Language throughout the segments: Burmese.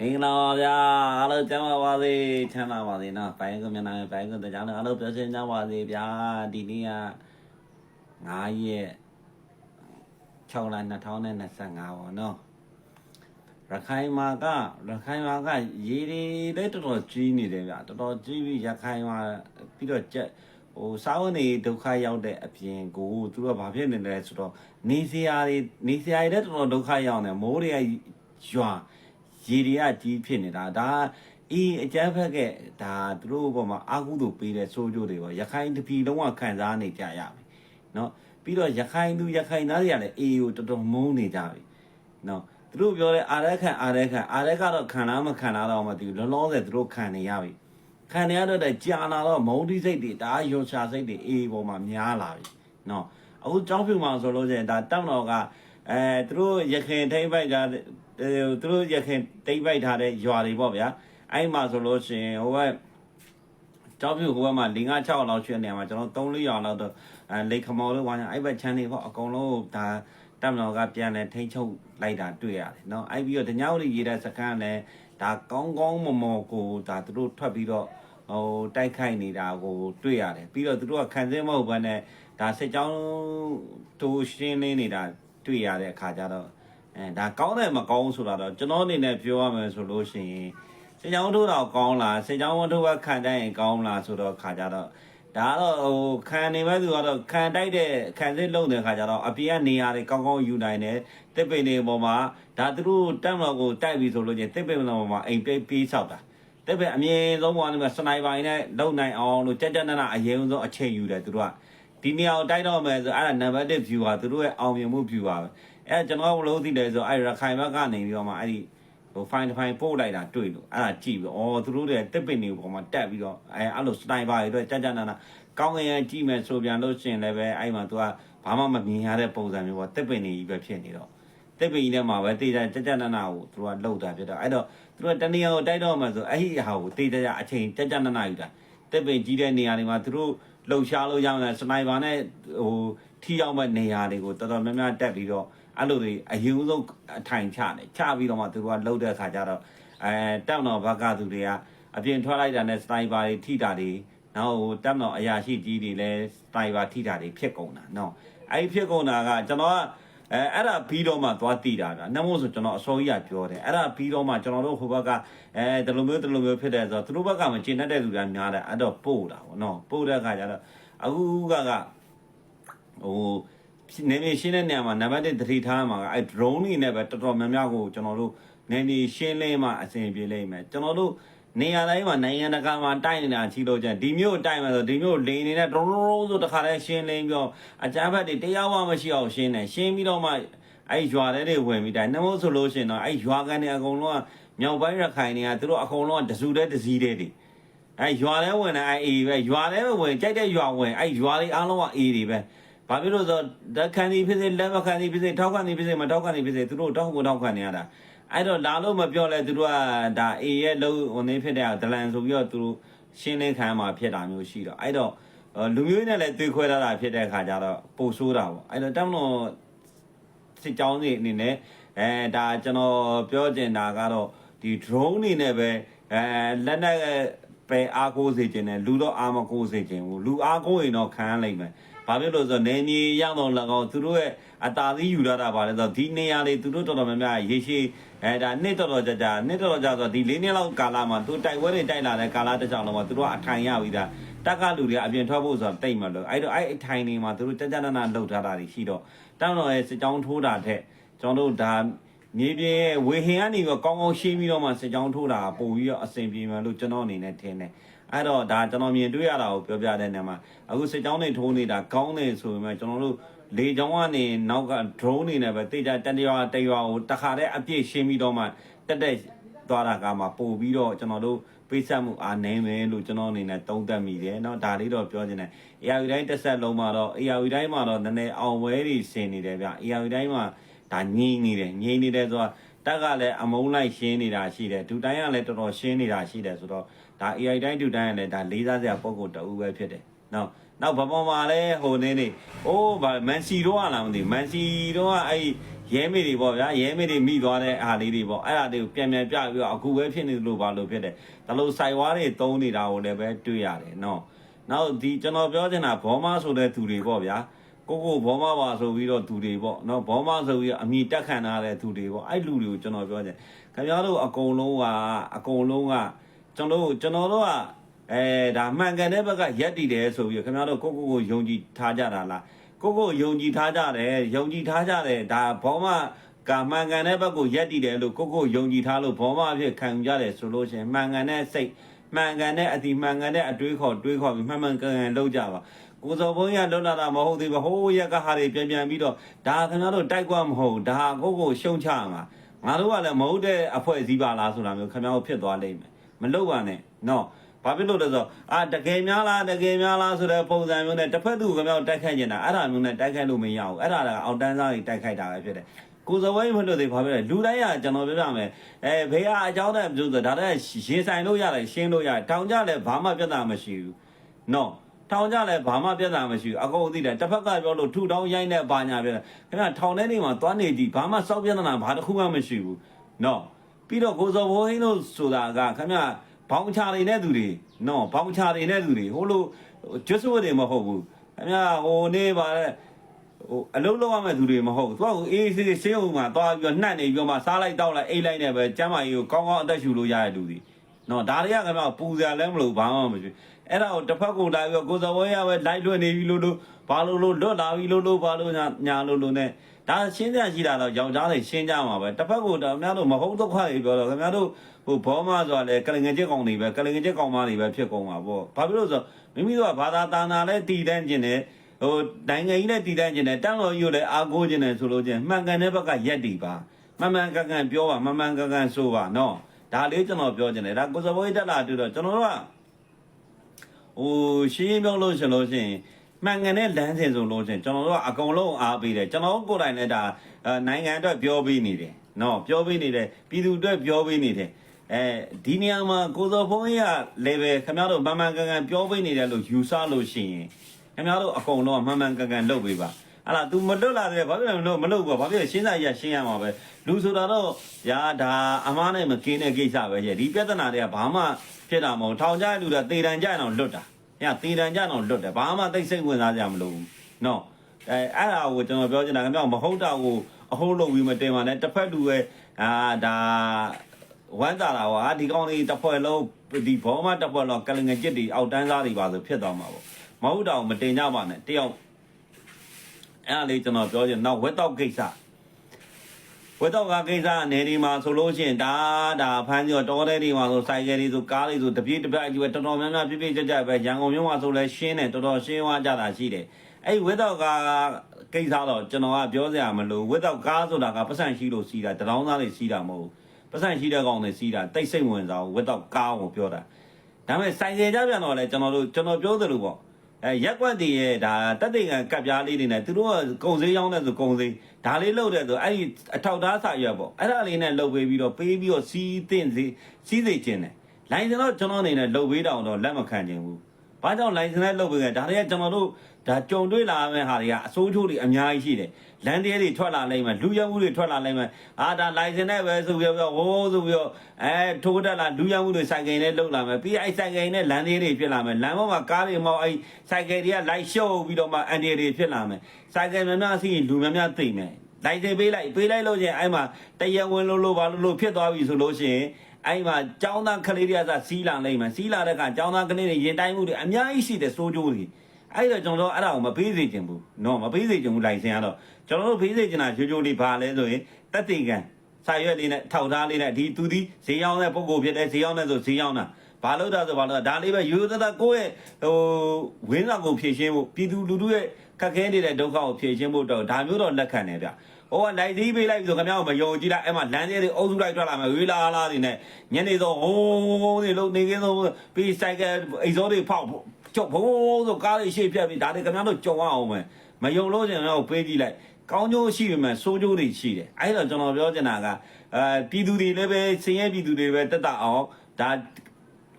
မင်္ဂလာပါဗျာအားလုံးကျမ်းပါပါစေချမ်းသာပါစေနော်ဘိုင်းကမြန်မာဘိုင်းကတရားနဲ့အားလုံးပြောရှင်းကြပါစေဗျာဒီနေ့က9ရက်6လ2025ပေါ့နော်ရခိုင်မှာကရခိုင်မှာကရေတွေလည်းတော်တော်ကြီးနေတယ်ဗျာတော်တော်ကြီးပြီးရခိုင်မှာပြီးတော့ကြက်ဟိုစာဝန်နေဒုက္ခရောက်တဲ့အပြင်ကိုသူတို့ကဘာဖြစ်နေလဲဆိုတော့နေစရာတွေနေစရာတွေလည်းတော်တော်ဒုက္ခရောက်နေမိုးတွေကရွာ ရေတွေကကြီးဖြစ်နေတာဒါအေးအကျန်းဖက်ကဒါသူတို့ဘောမှာအာကုသို့ပေးတဲ့စိုးကျိုးတွေပေါ့ရခိုင်တပြည်လုံးဝခံစားနေကြရပြီเนาะပြီးတော့ရခိုင်သူရခိုင်သားတွေကလည်းအေးကိုတော်တော်မုန်းနေကြပြီเนาะသူတို့ပြောတဲ့အာရခံအာရခံအာရကတော့ခံလားမခံလားတော့မသိဘူးလောလောဆယ်သူတို့ခံနေရပြီခံနေရတော့တဲ့ကြာလာတော့မုန်းတိစိတ်တွေဒါရောချစိတ်တွေအေးပေါ်မှာများလာပြီเนาะအခုကြောင်းဖြူမှာဆိုလို့ရှိရင်ဒါတောက်တော်ကအဲသူတို့ရခင်ထိမ့်ပိုက်ကအဲ သူတို့ရခင်တိမ့်ပိုက်ထားတဲ့ရွာတွေပေါ့ဗျာအဲ့မှာဆိုလို့ရှိရင်ဟိုက ကျောင်းပြူဟိုဘက်မှာ၄၅6လောက်ရှိတဲ့နေရာမှာကျွန်တော်3 4ရောင်လောက်တော့အဲလေခမော်လို့ဝါညာအဲ့ဘက်ချမ်းနေပေါ့အကုန်လုံးဒါတက်မတော်ကပြန်လဲထိမ့်ချုပ်လိုက်တာတွေ့ရတယ်เนาะအဲ့ပြီးတော့တညောက်ရီရေးတဲ့စကန်လဲဒါကောင်းကောင်းမမော်ကိုဒါသူတို့ထွက်ပြီးတော့ဟိုတိုက်ခိုက်နေတာကိုတွေ့ရတယ်ပြီးတော့သူတို့ကခံစင်းမဟုတ်ဘဲနဲ့ဒါစစ်ကြောင်းတိုးရှင်းနေနေတာတွေ့ရတဲ့အခါကျတော့ အဲဒါကောင်းတယ်မကောင်းဆိုတာတော့ကျွန်တော်အနေနဲ့ပြောရမယ်ဆိုလို့ရှိရင်စေချောင်းထိုးတော့ကောင်းလားစေချောင်းဝထိုးကခံတိုက်ရင်ကောင်းလားဆိုတော့ခါကြတော့ဒါတော့ဟိုခံနေမဲ့သူကတော့ခံတိုက်တဲ့ခံစစ်လုံးတဲ့ခါကြတော့အပြင်ကနေရာတွေကောင်းကောင်းယူနိုင်တယ်တစ်ပိန်တွေပေါ်မှာဒါသူတို့တက်မလို့ကိုတိုက်ပြီဆိုလို့ချင်းတစ်ပိန်ပေါ်မှာအိမ်ပိတ်ပြေးဆောက်တာတစ်ပိန်အမြင်ဆုံးပေါ်နေမှာစနိုက်ပါနဲ့လုံနိုင်အောင်လို့ကြက်ကြက်နနအရင်ဆုံးအချိန်ယူတယ်သူတို့ကဒီနေရာကိုတိုက်တော့မယ်ဆိုအဲ့ဒါ number 1 view ပါသူတို့ရဲ့အောင်မြင်မှု view ပါပဲ အဲ့ကျွန်တော်ဘလို့သိတယ်ဆိုအဲ့ရခိုင်ဘက်ကနေပြီးတော့မှအဲ့ဒီဟို fine fine ပို့လိုက်တာတွေ့လို့အဲ့ဒါကြည့်ပြီးဩသူတို့တွေတက်ပင်တွေပေါ်မှာတက်ပြီးတော့အဲအဲ့လို sniper တွေတော့ကြာကြာနာနာကောင်းငယ်ကြည့်မယ်ဆိုပြန်လို့ရှိရင်လည်းပဲအဲ့မှာ तू ကဘာမှမမြင်ရတဲ့ပုံစံမျိုးပေါ့တက်ပင်တွေကြီးပဲဖြစ်နေတော့တက်ပင်ကြီးထဲမှာပဲတေးကြကြာကြာနာနာကိုသူကလှုပ်တာဖြစ်တော့အဲ့တော့သူကတနေရာကိုတိုက်တော့မှဆိုအဲ့ဒီဟာကိုတေးကြကြာအချိန်ကြာကြာနာနာယူတာတက်ပင်ကြီးတဲ့နေရာတွေမှာသူတို့လှုပ်ရှားလို့ရမယ်စနိုက်ပါနဲ့ဟိုထီရောက်မဲ့နေရာတွေကိုတော်တော်များများတက်ပြီးတော့ အဲ့လိုတွေအရင်ဆုံးအထိုင်ချတယ်ချပြီးတော့မှသူတို့ကလှုပ်တဲ့အခါကျတော့အဲတက်မတော်ဘက်ကသူတွေကအပြင်ထွက်လိုက်တာနဲ့စတိုင်ပါတွေထိတာတွေနောက်ဟိုတက်မတော်အရာရှိကြီးတွေလည်းစတိုင်ပါထိတာတွေဖြစ်ကုန်တာနော်အဲ့ဒီဖြစ်ကုန်တာကကျွန်တော်ကအဲအဲ့ဒါပြီးတော့မှသွားတည်တာကနှမို့ဆိုကျွန်တော်အစောကြီးကပြောတယ်အဲ့ဒါပြီးတော့မှကျွန်တော်တို့ဟိုဘက်ကအဲဒီလိုမျိုးဒီလိုမျိုးဖြစ်တယ်ဆိုတော့သူတို့ဘက်ကမကျင်တတ်တဲ့လူတွေများတယ်အဲ့တော့ပို့တာဗောနော်ပို့တဲ့အခါကျတော့အခုကကဟို နေမြေရှင်းတဲ့နေရာမှာနံပါတ်1သတိထားမှာကအဲ drone တွေနဲ့ပဲတော်တော်များများကိုကျွန်တော်တို့နေမြေရှင်းလဲမှအဆင်ပြေလိမ့်မယ်ကျွန်တော်တို့နေရာတိုင်းမှာနိုင်ငံတကာမှာတိုက်နေတာချီလို့ကျန်ဒီမျိုးတိုက်မှာဆိုဒီမျိုးလိန်နေတဲ့ drone ဆိုတခါလဲရှင်းလင်းပြီးတော့အကြမ်းဖက်တွေတရားမှမရှိအောင်ရှင်းတယ်ရှင်းပြီးတော့မှအဲရွာတွေဝင်ပြီးတိုင်းနှမို့ဆိုလို့ရှိရင်တော့အဲရွာကန်တွေအကုန်လုံးကမြောက်ပိုင်းရခိုင်တွေကသူတို့အကုန်လုံးကတစုတဲ့တစည်းတဲ့တွေအဲရွာလဲဝင်တဲ့အဲအေးပဲရွာလဲဝင်ကြိုက်တဲ့ရွာဝင်အဲရွာလေးအားလုံးကအေးတွေပဲ ဘာဖြစ်လို့ဆိုတော့ခန်းဒီဖြစ်စေလက်မခန်းဒီဖြစ်စေထောက်ခန်းဒီဖြစ်စေမထောက်ခန်းဒီဖြစ်စေသူတို့တောက်ကိုထောက်ခန်းနေရတာအဲ့တော့လာလို့မပြောလဲသူတို့ကဒါအေရဲ့လုံးဟိုနေဖြစ်တဲ့ဒလန်ဆိုပြီးတော့သူတို့ရှင်းလင်းခံမှာဖြစ်တာမျိုးရှိတော့အဲ့တော့လူမျိုးနဲ့လည်းတွေ့ခွဲထားတာဖြစ်တဲ့အခါကျတော့ပိုဆိုးတာပေါ့အဲ့တော့တမလို့စစ်ကြောင်းတွေအနေနဲ့အဲဒါကျွန်တော်ပြောချင်တာကတော့ဒီ drone တွေနဲ့ပဲအဲလက်နဲ့ပဲအားကိုးစေခြင်းနဲ့လူတော့အားမကိုးစေခြင်းဘူးလူအားကိုးရင်တော့ခံရလိမ့်မယ် ဘာဖြစ်လို့ဆိုတော့နေမြေရောက်တော့၎င်းသူတို့ရဲ့အတာသီးယူရတာပါလဲဆိုတော့ဒီနေရာလေးသူတို့တော်တော်များများရေရှည်အဲဒါနှစ်တော်တော်ကြာကြာနှစ်တော်တော်ကြာဆိုတော့ဒီ၄နှစ်လောက်ကာလမှာသူတိုက်ပွဲတွေတိုက်လာတဲ့ကာလတစ်ကြောင်လုံးမှာသူတို့ကအထိုင်ရပြီးသားတက်ကလူတွေအပြင်ထွက်ဖို့ဆိုတော့တိတ်မလို့အဲ့တော့အဲ့အထိုင်တွေမှာသူတို့ကြာကြာနာနာလှုပ်ထားတာတွေရှိတော့တောင်းတော်ရဲ့စစ်ကြောင်းထိုးတာထက်ကျွန်တော်တို့ဒါမြေပြင်ဝေဟင်ကနေပြီးကောင်းကောင်းရှင်းပြီးတော့မှစစ်ကြောင်းထိုးတာပုံပြီးတော့အဆင်ပြေမယ်လို့ကျွန်တော်အနေနဲ့ထင်တယ် အဲ့တော့ဒါကျွန်တော်မြင်တွေ့ရတာကိုပြောပြတဲ့နေရာမှာအခုစစ်ကြောင်းတွေထိုးနေတာကောင်းတယ်ဆိုပေမဲ့ကျွန်တော်တို့လေကြောင်းကနေနောက်က drone တွေနဲ့ပဲတေချာတန်တရွာတရွာကိုတခါတည်းအပြည့်ရှင်းပြီးတော့မှတက်တက်သွားတာကမှပို့ပြီးတော့ကျွန်တော်တို့ပိတ်ဆက်မှုအားနည်းမယ်လို့ကျွန်တော်အနေနဲ့သုံးသပ်မိတယ်เนาะဒါလေးတော့ပြောချင်တယ် AR တိုင်းတက်ဆက်လုံးမှာတော့ AR တိုင်းမှာတော့နည်းနည်းအောင်ဝဲတွေဆင်နေတယ်ဗျ AR တိုင်းမှာဒါငြိမ့်နေတယ်ငြိမ့်နေတယ်ဆိုတာ တက်ကလည်းအမုန်းလိုက်ရှင်းနေတာရှိတယ်ဒူတိုင်းကလည်းတော်တော်ရှင်းနေတာရှိတယ်ဆိုတော့ဒါ AI တိုင်းတူတိုင်းကလည်းဒါလေးစားစရာပုံကိုတူပဲဖြစ်တယ်။နော်နောက်ဘာပေါ်မှာလဲဟိုနေနေအိုးဗာမန်စီတော့လာမသိမန်စီတော့အဲ့ရဲမေတွေပေါ့ဗျာရဲမေတွေမိသွားတဲ့အားလေးတွေပေါ့အဲ့ဒါတွေကိုပြန်ပြန်ပြပြီးတော့အခုပဲဖြစ်နေလို့ပါလို့ဖြစ်တယ်ဒါလို့စိုက်ဝါးတွေတုံးနေတာကိုလည်းပဲတွေ့ရတယ်နော်နောက်ဒီကျွန်တော်ပြောချင်တာဘောမဆိုတဲ့သူတွေပေါ့ဗျာ ကိုကိုဘောမပါဆိုပြီးတော့သူတွေပေါ့နော်ဘောမဆိုပြီးတော့အမိတက်ခံထားတဲ့သူတွေပေါ့အဲ့လူတွေကိုကျွန်တော်ပြောချင်ခင်ဗျားတို့အကုန်လုံးကအကုန်လုံးကကျွန်တော်တို့ကျွန်တော်တို့ကအဲဒါမှန်ကန်တဲ့ဘက်ကရက်တည်တယ်ဆိုပြီးတော့ခင်ဗျားတို့ကိုကိုကိုယုံကြည်ထားကြတာလားကိုကိုယုံကြည်ထားကြတယ်ယုံကြည်ထားကြတယ်ဒါဘောမကမှန်ကန်တဲ့ဘက်ကိုရက်တည်တယ်လို့ကိုကိုယုံကြည်ထားလို့ဘောမအဖြစ်ခံယူကြတယ်ဆိုလို့ရှရင်မှန်ကန်တဲ့စိတ်မှန်ကန်တဲ့အတိမှန်ကန်တဲ့အတွေးခေါ်တွေးခေါ်ပြီးမှန်မှန်ကန်ကန်လုပ်ကြပါ ကိုစောဘုန်းကြီးကလွတ်လာတာမဟုတ်သေးဘူးဟိုးရက်ကဟာတွေပြန်ပြန်ပြီးတော့ဒါခင်ဗျားတို့တိုက်ကွာမဟုတ်ဒါကိုကိုရှုံချမှာငါတို့ကလည်းမဟုတ်တဲ့အဖွဲစည်းပါလားဆိုတာမျိုးခင်ဗျားတို့ဖြစ်သွားလိမ့်မယ်မလုပ်ပါနဲ့နော်ဘာဖြစ်လို့လဲဆိုတော့အာတကယ်များလားတကယ်များလားဆိုတဲ့ပုံစံမျိုးနဲ့တစ်ဖက်သူကမြောက်တိုက်ခိုက်နေတာအဲ့ဒါမျိုးနဲ့တိုက်ခိုက်လို့မရဘူးအဲ့ဒါကအောက်တန်းစားတွေတိုက်ခိုက်တာပဲဖြစ်တယ်ကိုစဝဲမလို့သေးဘာဖြစ်လဲလူတိုင်းကကျွန်တော်ပြောပြမယ်အဲဘေးကအကြောင်းနဲ့ပြောဆိုဒါတည်းရင်ဆိုင်လို့ရတယ်ရှင်းလို့ရတယ်တောင်ကြလည်းဘာမှပြဿနာမရှိဘူးနော် ထောင်ကြလည်းဘာမှပြဿနာမရှိဘူးအကုန်သိတယ်တစ်ဖက်ကပြောလို့ထူထောင်ရိုင်းတဲ့ဘာညာပြောတယ်ခင်ဗျာထောင်ထဲနေမှာသွားနေကြည့်ဘာမှစောက်ပြဿနာဘာတစ်ခုမှမရှိဘူးနော်ပြီးတော့ကိုစောဘိုးဟင်းတို့ဆိုတာကခင်ဗျာဘောင်ချတွေနဲ့သူတွေနော်ဘောင်ချတွေနဲ့သူတွေဟိုလိုကျွတ်စွတ်တွေမဟုတ်ဘူးအများဟိုနေပါတဲ့ဟိုအလုံးလုံးရမဲ့သူတွေမဟုတ်ဘူးသူကအေးဆေးဆေးအောင်မှာသွားပြီးတော့နှံ့နေပြီးတော့မှစားလိုက်တောက်လိုက်အိတ်လိုက်နေပဲကျမ်းမာကြီးကိုကောင်းကောင်းအသက်ရှူလို့ရတဲ့လူတွေနော်ဒါတွေကကမှပူစရာလည်းမလို့ဘာမှမရှိ အဲ့ဒါကိုတစ်ဖက်ကိုလာပြီးတော့ကိုစော်ဝဲရပဲလိုက်လွှင့်နေပြီလို့လို့ဘာလို့လို့လွတ်လာပြီလို့လို့ဘာလို့ညာညာလို့လို့ ਨੇ ဒါရှင်းပြရှိတာတော့ယောက်ျားတွေရှင်းကြမှာပဲတစ်ဖက်ကတော့အများတို့မဟုတ်ဒုက္ခတွေပြောတော့ခင်ဗျားတို့ဟိုဘောမဆိုတာလေကလငယ်ချက်ကောင်တွေပဲကလငယ်ချက်ကောင်မတွေပဲဖြစ်ကုန်မှာပေါ့ဘာဖြစ်လို့ဆိုမိမိတို့ကဘာသာတာနာလဲတည်တန်းကျင်တယ်ဟိုနိုင်ငံကြီးနဲ့တည်တန်းကျင်တယ်တန်းတော်ကြီးကိုလည်းအားကိုးကျင်တယ်ဆိုလို့ချင်းမှန်ကန်တဲ့ဘက်ကရက်တည်ပါမှန်မှန်ကန်ကန်ပြောပါမှန်မှန်ကန်ကန်ဆိုပါနော်ဒါလေးကျွန်တော်ပြောချင်တယ်ဒါကိုစဘိုးတက်လာတွေ့တော့ကျွန်တော်တို့က ဟိုရှင်းရှင်းပြောလို့ရှင်လို့ရှိရင်မှန်ကန်တဲ့လမ်းစဉ်ဆိုလို့ချင်းကျွန်တော်တို့ကအကုန်လုံးအားပေးတယ်ကျွန်တော်ကိုယ်တိုင်လည်းဒါနိုင်ငံအတွက်ပြောပေးနေတယ်နော်ပြောပေးနေတယ်ပြည်သူအတွက်ပြောပေးနေတယ်အဲဒီနေရာမှာကိုစောဖုံးကြီးက level ခင်ဗျားတို့မှန်မှန်ကန်ကန်ပြောပေးနေတယ်လို့ယူဆလို့ရှိရင်ခင်ဗျားတို့အကုန်လုံးမှန်မှန်ကန်ကန်လုပ်ပေးပါ အဲ့လား तू မလွတ်လာတယ်ဘာဖြစ်လဲမလို့မလုပ်ဘူးဘာဖြစ်လဲရှင်းစာကြီးကရှင်းရမှာပဲလူဆိုတာတော့ညာဒါအမားနဲ့မကင်းတဲ့ကိစ္စပဲရဲ့ဒီပြဿနာတွေကဘာမှဖြစ်တာမဟုတ်ထောင်ကြတဲ့လူတွေတေတံကြအောင်လွတ်တာ။ညတေတံကြတော့လွတ်တယ်။ဘာမှသိစိတ်ဝင်စားကြမလို့ဘူး။နော်။အဲအဲ့ဒါကိုကျွန်တော်ပြောချင်တာကမြောက်မဟုတ်တာကိုအဟုတ်လို့ပြီးမတင်ပါနဲ့တစ်ဖက်လူရဲ့အာဒါဝမ်းသာတာပါဟာဒီကောင်းလေးတစ်ဖွဲ့လုံးဒီဘောမတစ်ဖွဲ့လုံးကလငယ်ကျစ်တွေအောက်တန်းစားတွေပါဆိုဖြစ်သွားမှာပေါ့။မဟုတ်တာကိုမတင်ကြပါနဲ့တယောက် အဲ့ဒါလေးကျွန်တော်ပြောချင်နောက်ဝက်တော့ကိစ္စဝက်တော့ကကိစ္စအနေဒီမှာဆိုလို့ရှိရင်ဒါဒါဖမ်းကြောတော်တဲ့ဒီမှာဆိုစိုက်ကယ်တွေဆိုကားတွေဆိုတပြေးတပြက်ကြီးပဲတော်တော်များများပြည့်ပြည့်ကြကြပဲရန်ကုန်မြို့မှာဆိုလဲရှင်းတယ်တော်တော်ရှင်းသွားကြတာရှိတယ်အဲ့ဝက်တော့ကကိစ္စတော့ကျွန်တော်ကပြောစရာမလိုဝက်တော့ကားဆိုတာကပတ်စံရှိလို့စီးတာတရောင်းသားတွေစီးတာမဟုတ်ဘူးပတ်စံရှိတဲ့ကောင်တွေစီးတာတိတ်စိတ်ဝင်စားဘူးဝက်တော့ကားကိုပြောတာဒါပေမဲ့စိုက်ကယ်ကြပြန်တော့လဲကျွန်တော်တို့ကျွန်တော်ပြောသလိုပေါ့ အဲရက်ကွက်တည်ရဲ့ဒါတက်တိတ်ကကပ်ပြားလေးတွေနဲ့သူတို့ကကုံစေးရောင်းတဲ့ဆိုကုံစေးဒါလေးလုပ်တဲ့ဆိုအဲ့ဒီအထောက်သားစာရွက်ပေါ့အဲ့ဒါလေးနဲ့လုပ်ပေးပြီးတော့ပေးပြီးတော့စီးတင်စီစီးစိတ်ခြင်းတယ်လိုင်းစင်တော့ကျွန်တော်အနေနဲ့လုပ်ပေးတောင်တော့လက်မခံခြင်းဘူး ဘာကြောင့်လိုင်းစင်နဲ့လုပ်ပေးကြဒါတွေကကျွန်တော်တို့ဒါကြုံတွေ့လာမယ့်ဟာတွေကအစိုးချိုးတွေအများကြီးရှိတယ်လန်တဲတွေထွက်လာလိုက်မှလူရမှုတွေထွက်လာလိုက်မှအာဒါလိုင်စင်နဲ့ပဲဆိုပြီးတော့ဟိုးဆိုပြီးတော့အဲထိုးတက်လာလူရမှုတွေစိုက်ကယ်နဲ့လုံလာမယ်ပြီးအဲ့စိုက်ကယ်နဲ့လန်တဲတွေဖြစ်လာမယ်လမ်းပေါ်မှာကားတွေမောက်အဲ့စိုက်ကယ်တွေကလိုက်ရှုပ်ပြီးတော့မှအန်ဒီတွေဖြစ်လာမယ်စိုက်ကယ်များများစီလူများများသိမ့်မယ်လိုက်စင်ပေးလိုက်ပေးလိုက်လို့ချင်းအဲ့မှာတရဝင်လို့လို့ဘာလို့လို့ဖြစ်သွားပြီဆိုလို့ရှိရင် အဲ့မှာចောင်းသားကလေးတွေကစီးလာလိုက်မှစီးလာတဲ့ကចောင်းသားကလေးတွေရင်တိုင်းမှုတွေအများကြီးရှိတယ်စိုးကြိုးတွေအဲ့တော့ကျွန်တော်အဲ့ဒါကိုမပေးစေချင်ဘူးနော်မပေးစေချင်ဘူးလိုင်စင်ကတော့ကျွန်တော်တို့ပေးစေချင်တာရိုးရိုးလေးပါလဲဆိုရင်တက်တိကန်စာရွက်လေးနဲ့ထောက်ထားလေးနဲ့ဒီသူဒီဈေးရောက်တဲ့ပုံကိုဖြစ်တဲ့ဈေးရောက်တဲ့ဆိုဈေးရောက်တာဘာလို့တာဆိုဘာလို့ဒါလေးပဲရိုးသားသားကိုယ့်ရဲ့ဟိုဝင်းဆောင်ကိုဖြည့်ရှင်းဖို့ပြည်သူလူထုရဲ့ ခက်ခဲနေတဲ့ဒုက္ခကိုဖြည့်ရှင်းဖို့တော့ဒါမျိုးတော့လက်ခံတယ်ဗျဟိုကလိုက်သေးပေးလိုက်ဆိုခင်ဗျားကမယုံကြည်လိုက်အဲ့မှာလမ်းသေးတွေအုပ်စုလိုက်ထွက်လာမယ်ဝေးလာလာတွေနဲ့ညနေတော့ဟိုးတွေလုံးနေကင်းဆုံးပြီးဆိုင်ကအိတ်စောတွေဖောက်ကျုပ်ဘုံဆိုကားတွေရှေ့ပြက်ပြီးဒါတွေခင်ဗျားတို့ကြုံအောင်မယ်မယုံလို့ကျင်တော့ပေးကြည့်လိုက်ကောင်းကျိုးရှိပေမဲ့ဆိုးကျိုးတွေရှိတယ်အဲ့တော့ကျွန်တော်ပြောချင်တာကအဲပြည်သူတွေလည်းပဲစင်ရဲပြည်သူတွေပဲတက်တာအောင်ဒါ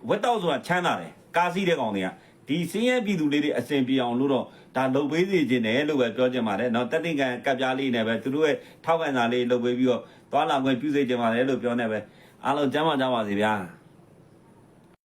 ဝက်တော့ဆိုတာချမ်းသာတယ်ကားစီးတဲ့ကောင်တွေက ဒီစင်းရဲပြည်သူလေးတွေအစဉ်ပြေအောင်လို့တော့ဒါလုပ်ပေးစီခြင်းတယ်လို့ပဲပြောချင်ပါတယ်เนาะတက်တင်ကန်ကပ်ပြားလေးနဲ့ပဲသူတို့ရဲ့ထောက်ခံစာလေးလုပ်ပေးပြီးတော့သွားလာခွင့်ပြုစေချင်ပါတယ်လို့ပြောနေပဲအားလုံးကျမ်းပါကြပါစေဗျာ